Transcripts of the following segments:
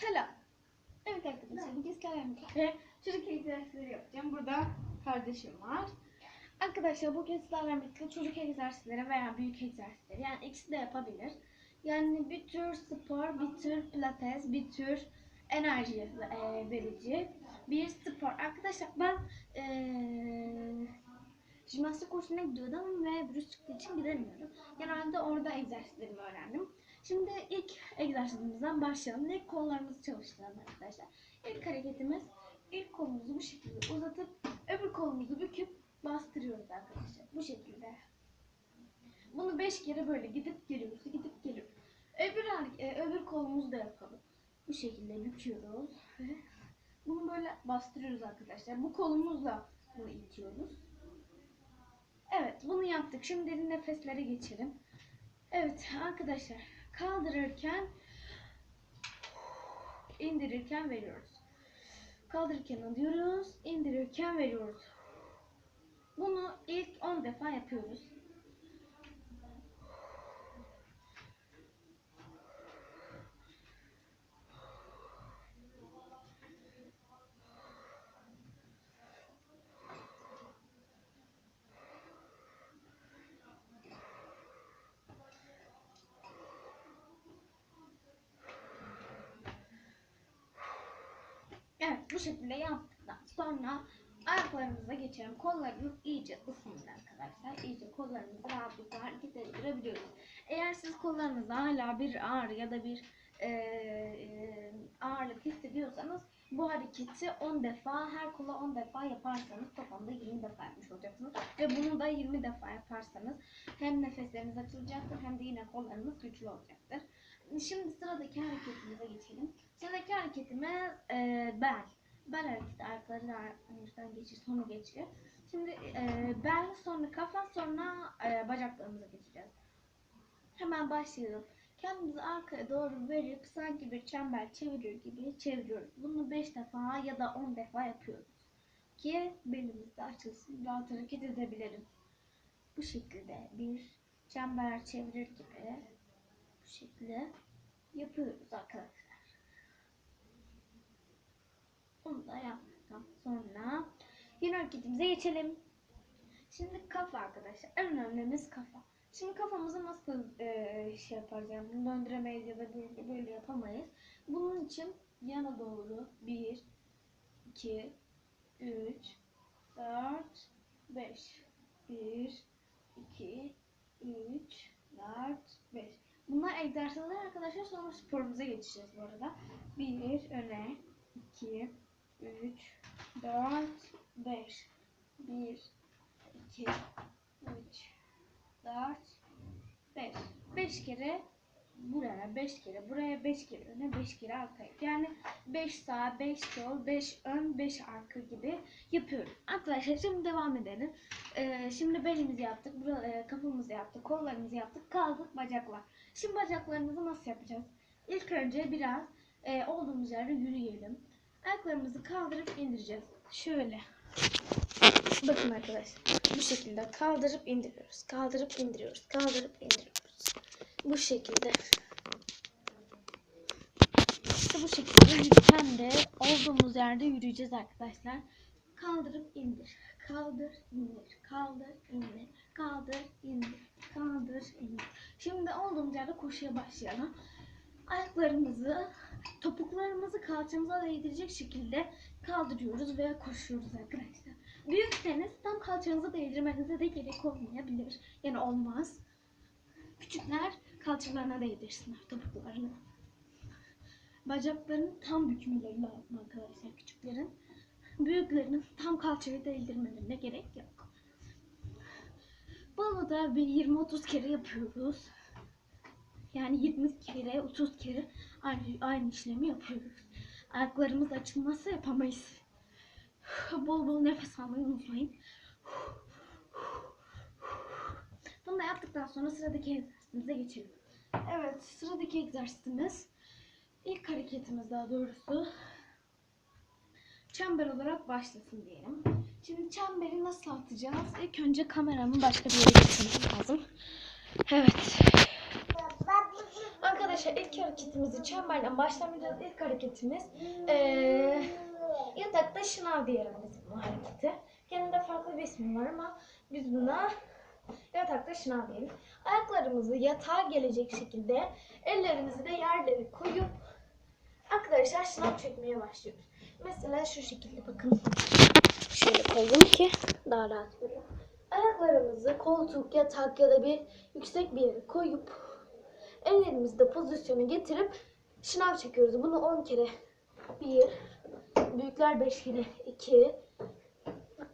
Selam. Evet arkadaşlar bugün sizlerle birlikte çocuk egzersizleri yapacağım. Burada kardeşim var. Arkadaşlar bugün sizlerle birlikte çocuk egzersizleri veya büyük egzersizleri yani ikisi de yapabilir. Yani bir tür spor, bir tür pilates, bir tür enerji e, verici bir spor. Arkadaşlar ben e, jimnastik kursuna gidiyordum ve virüs çıktığı için gidemiyorum. Genelde orada egzersizlerimi öğrendim. Şimdi ilk egzersizimizden başlayalım. İlk kollarımızı çalıştıralım arkadaşlar. İlk hareketimiz ilk kolumuzu bu şekilde uzatıp öbür kolumuzu büküp bastırıyoruz arkadaşlar. Bu şekilde. Bunu 5 kere böyle gidip geliyoruz, gidip geliyoruz. Öbür, e, öbür kolumuzu da yapalım. Bu şekilde büküyoruz ve bunu böyle bastırıyoruz arkadaşlar. Bu kolumuzla bunu itiyoruz. Evet bunu yaptık. Şimdi nefeslere geçelim. Evet arkadaşlar kaldırırken indirirken veriyoruz. Kaldırırken alıyoruz, indirirken veriyoruz. Bunu ilk 10 defa yapıyoruz. Evet bu şekilde yaptıktan sonra ayaklarımıza geçelim. Kollarımız iyice ısındı arkadaşlar. İyice kollarımızı rahatlıkla hareket ettirebiliyoruz. Eğer siz kollarınızda hala bir ağrı ya da bir e, e, ağırlık hissediyorsanız bu hareketi 10 defa her kola 10 defa yaparsanız toplamda 20 defa yapmış olacaksınız. Ve bunu da 20 defa yaparsanız hem nefesleriniz açılacaktır hem de yine kollarınız güçlü olacaktır. Şimdi sıradaki hareketimize geçelim. Sıradaki hareketimiz e, bel. Bel hareketi ayakları arasından geçir, sonra geçiyor. Şimdi e, bel, sonra kafa, sonra e, bacaklarımıza geçeceğiz. Hemen başlayalım. Kendimizi arkaya doğru verip sanki bir çember çevirir gibi çeviriyoruz. Bunu 5 defa ya da 10 defa yapıyoruz. Ki belimiz de açılsın, rahat hareket edebilirim. Bu şekilde bir çember çevirir gibi bu şekilde yapıyoruz arkadaşlar. Bunu da yaptıktan sonra yeni hareketimize geçelim. Şimdi kafa arkadaşlar. En önemlimiz kafa. Şimdi kafamızı nasıl e, şey yaparız yani bunu döndüremeyiz ya da böyle, böyle yapamayız. Bunun için yana doğru 1, 2, 3, 4, 5. 1, 2, 3, 4, 5. Bunlar egzersizler arkadaşlar. Sonra sporumuza geçeceğiz bu arada. 1, öne, 2, 3, 4, 5. 1, 2, 3, 4, 5. 5 kere buraya, 5 kere buraya, 5 kere öne, 5 kere arkaya. Yani 5 sağ, 5 sol, 5 ön, 5 arka gibi yapıyoruz. Arkadaşlar şimdi devam edelim. Ee, şimdi belimizi yaptık, e, kafamızı yaptık, kollarımızı yaptık, kaldık bacaklar. Şimdi bacaklarımızı nasıl yapacağız? İlk önce biraz e, olduğumuz yerde yürüyelim. Ayaklarımızı kaldırıp indireceğiz. Şöyle. Bakın arkadaşlar. Bu şekilde kaldırıp indiriyoruz. Kaldırıp indiriyoruz. Kaldırıp indiriyoruz. Bu şekilde. İşte bu şekilde yürürken de olduğumuz yerde yürüyeceğiz arkadaşlar. Kaldırıp indir. Kaldır, indir. Kaldır, indir. Kaldır, indir. Kaldır, indir. Şimdi olduğumuz yerde koşuya başlayalım. Ayaklarımızı, topuklarımızı kalçamıza değdirecek şekilde kaldırıyoruz ve koşuyoruz arkadaşlar. Büyükseniz tam kalçanıza değdirmenize de gerek olmayabilir. Yani olmaz. Küçükler kalçalarına değdirsinler topuklarını. Bacaklarını tam bükmeleri lazım arkadaşlar küçüklerin. Büyüklerin tam kalçayı değdirmelerine gerek yok. Bunu da bir 20-30 kere yapıyoruz. Yani 20 kere, 30 kere aynı, aynı işlemi yapıyoruz. Ayaklarımız açılmazsa yapamayız. Bol bol nefes almayı unutmayın. Bunu da yaptıktan sonra sıradaki egzersizimize geçelim. Evet, sıradaki egzersizimiz ilk hareketimiz daha doğrusu çember olarak başlasın diyelim. Şimdi çemberi nasıl atacağız? İlk önce kameramı başka bir yere getirmem lazım. Evet. Arkadaşlar ilk hareketimizi çemberden başlamayacağız. İlk hareketimiz eee yatakta şınav diyelim biz bu hareketi. Kendinde farklı bir ismi var ama biz buna yatakta şınav diyelim. Ayaklarımızı yatağa gelecek şekilde ellerimizi de yerlere koyup arkadaşlar şınav çekmeye başlıyoruz. Mesela şu şekilde bakın. Şöyle koyayım ki daha rahat görün. Ayaklarımızı koltuk, yatak ya da bir yüksek bir yere koyup ellerimizi de pozisyona getirip şınav çekiyoruz. Bunu 10 kere. 1 Büyükler 5 kere. 2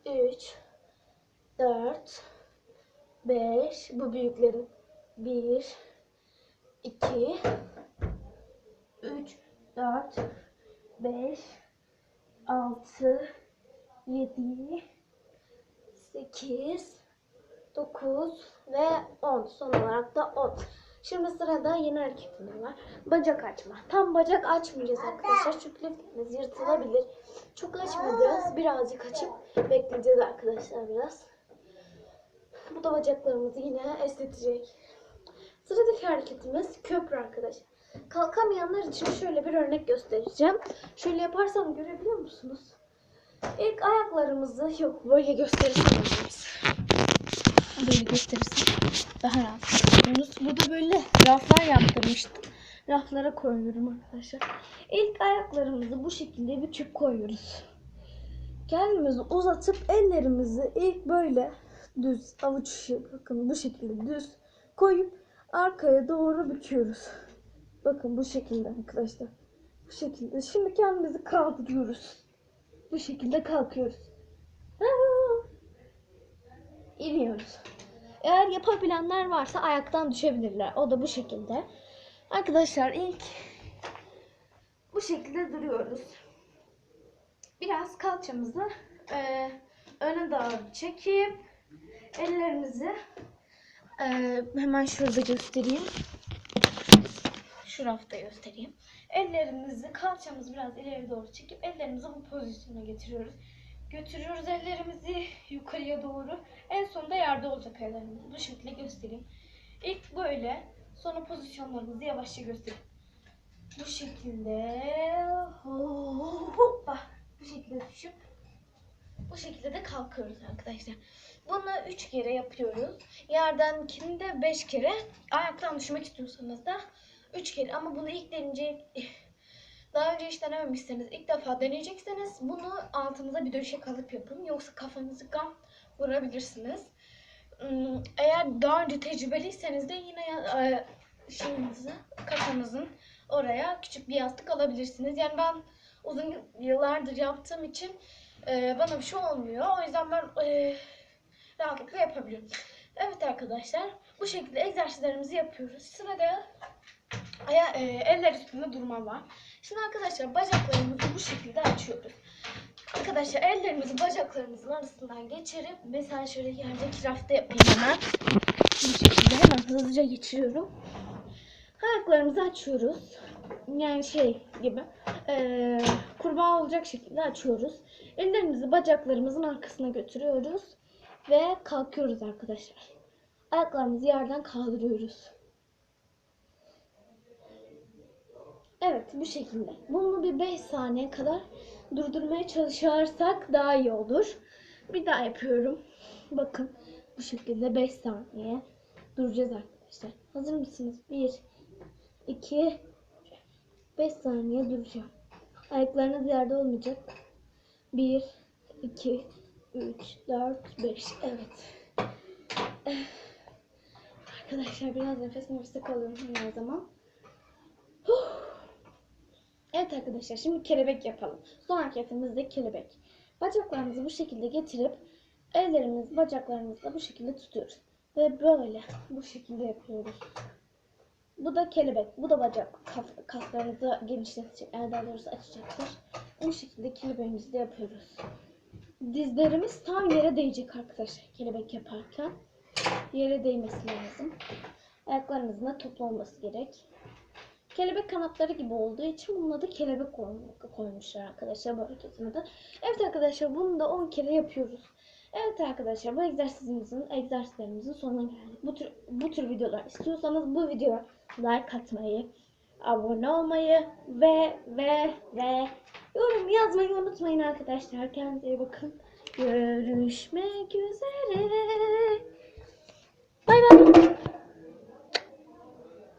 3 4 5 Bu büyüklerin 1 2 3 4 5 6 7 8 9 ve 10. Son olarak da 10. Şimdi sırada yeni hareketimiz var. Bacak açma. Tam bacak açmayacağız arkadaşlar. Çünkü liflerimiz yırtılabilir. Çok açmayacağız. Birazcık açıp bekleyeceğiz arkadaşlar biraz. Bu da bacaklarımızı yine esnetecek. Sıradaki hareketimiz köprü arkadaşlar. Kalkamayanlar için şöyle bir örnek göstereceğim. Şöyle yaparsam görebiliyor musunuz? İlk ayaklarımızı yok böyle gösterirseniz. Böyle gösterirsem daha rahat yaptırmıştım. Raflara koyuyorum arkadaşlar. İlk ayaklarımızı bu şekilde bir çöp koyuyoruz. Kendimizi uzatıp ellerimizi ilk böyle düz avuç içi bakın bu şekilde düz koyup arkaya doğru büküyoruz. Bakın bu şekilde arkadaşlar. Bu şekilde. Şimdi kendimizi kaldırıyoruz. Bu şekilde kalkıyoruz. İniyoruz. Eğer yapabilenler varsa ayaktan düşebilirler. O da bu şekilde. Arkadaşlar ilk bu şekilde duruyoruz. Biraz kalçamızı e, öne doğru çekip ellerimizi e, hemen şurada göstereyim. Şu rafta göstereyim. Ellerimizi, kalçamızı biraz ileri doğru çekip ellerimizi bu pozisyona getiriyoruz. Götürüyoruz ellerimizi yukarıya doğru. En sonunda yerde olacak ellerimiz. Bu şekilde göstereyim. İlk böyle, sonra pozisyonlarımızı yavaşça göstereyim. Bu şekilde hoppa bu şekilde düşüp bu şekilde de kalkıyoruz arkadaşlar. Bunu 3 kere yapıyoruz. Yerden de 5 kere. Ayaktan düşmek istiyorsanız da 3 kere. Ama bunu ilk deneyecek daha önce hiç denememişseniz ilk defa deneyecekseniz bunu altınıza bir döşek alıp yapın. Yoksa kafanızı gam vurabilirsiniz. Hmm, Eğer daha önce tecrübeliyseniz de yine e, şeyinizi, oraya küçük bir yastık alabilirsiniz. Yani ben uzun yıllardır yaptığım için e, bana bir şey olmuyor. O yüzden ben e, rahatlıkla yapabiliyorum. Evet arkadaşlar bu şekilde egzersizlerimizi yapıyoruz. Sırada aya, e, eller üstünde durma var. Şimdi arkadaşlar bacaklarımızı bu şekilde. Arkadaşlar ellerimizi bacaklarımızın arasından geçirip mesela şöyle yerdeki rafta yapayım hemen. Bu şekilde hemen hızlıca geçiriyorum. Ayaklarımızı açıyoruz. Yani şey gibi eee kurbağa olacak şekilde açıyoruz. Ellerimizi bacaklarımızın arkasına götürüyoruz. Ve kalkıyoruz arkadaşlar. Ayaklarımızı yerden kaldırıyoruz. Evet bu şekilde. Bunu bir 5 saniye kadar durdurmaya çalışırsak daha iyi olur. Bir daha yapıyorum. Bakın bu şekilde 5 saniye duracağız arkadaşlar. Hazır mısınız? 1 2 5 saniye duracağım. Ayaklarınız yerde olmayacak. 1 2 3 4 5 Evet. Arkadaşlar biraz nefes nefese kalıyorum her zaman. Evet arkadaşlar şimdi kelebek yapalım. Son hareketimiz de kelebek. Bacaklarımızı bu şekilde getirip ellerimiz bacaklarımızla bu şekilde tutuyoruz. Ve böyle bu şekilde yapıyoruz. Bu da kelebek. Bu da bacak kaf- kaslarınızı genişletecek. Yani daha doğrusu açacaktır. Bu şekilde kelebeğimizi de yapıyoruz. Dizlerimiz tam yere değecek arkadaşlar kelebek yaparken. Yere değmesi lazım. Ayaklarımızın da toplu olması gerek. Kelebek kanatları gibi olduğu için bunun adı kelebek koy- koymuşlar arkadaşlar bu hareketini de. Evet arkadaşlar bunu da 10 kere yapıyoruz. Evet arkadaşlar bu egzersizimizin, egzersizlerimizin sonuna geldik. Bu tür, bu tür videolar istiyorsanız bu videoya like atmayı, abone olmayı ve ve ve yorum yazmayı unutmayın arkadaşlar. Kendinize iyi bakın. Görüşmek üzere.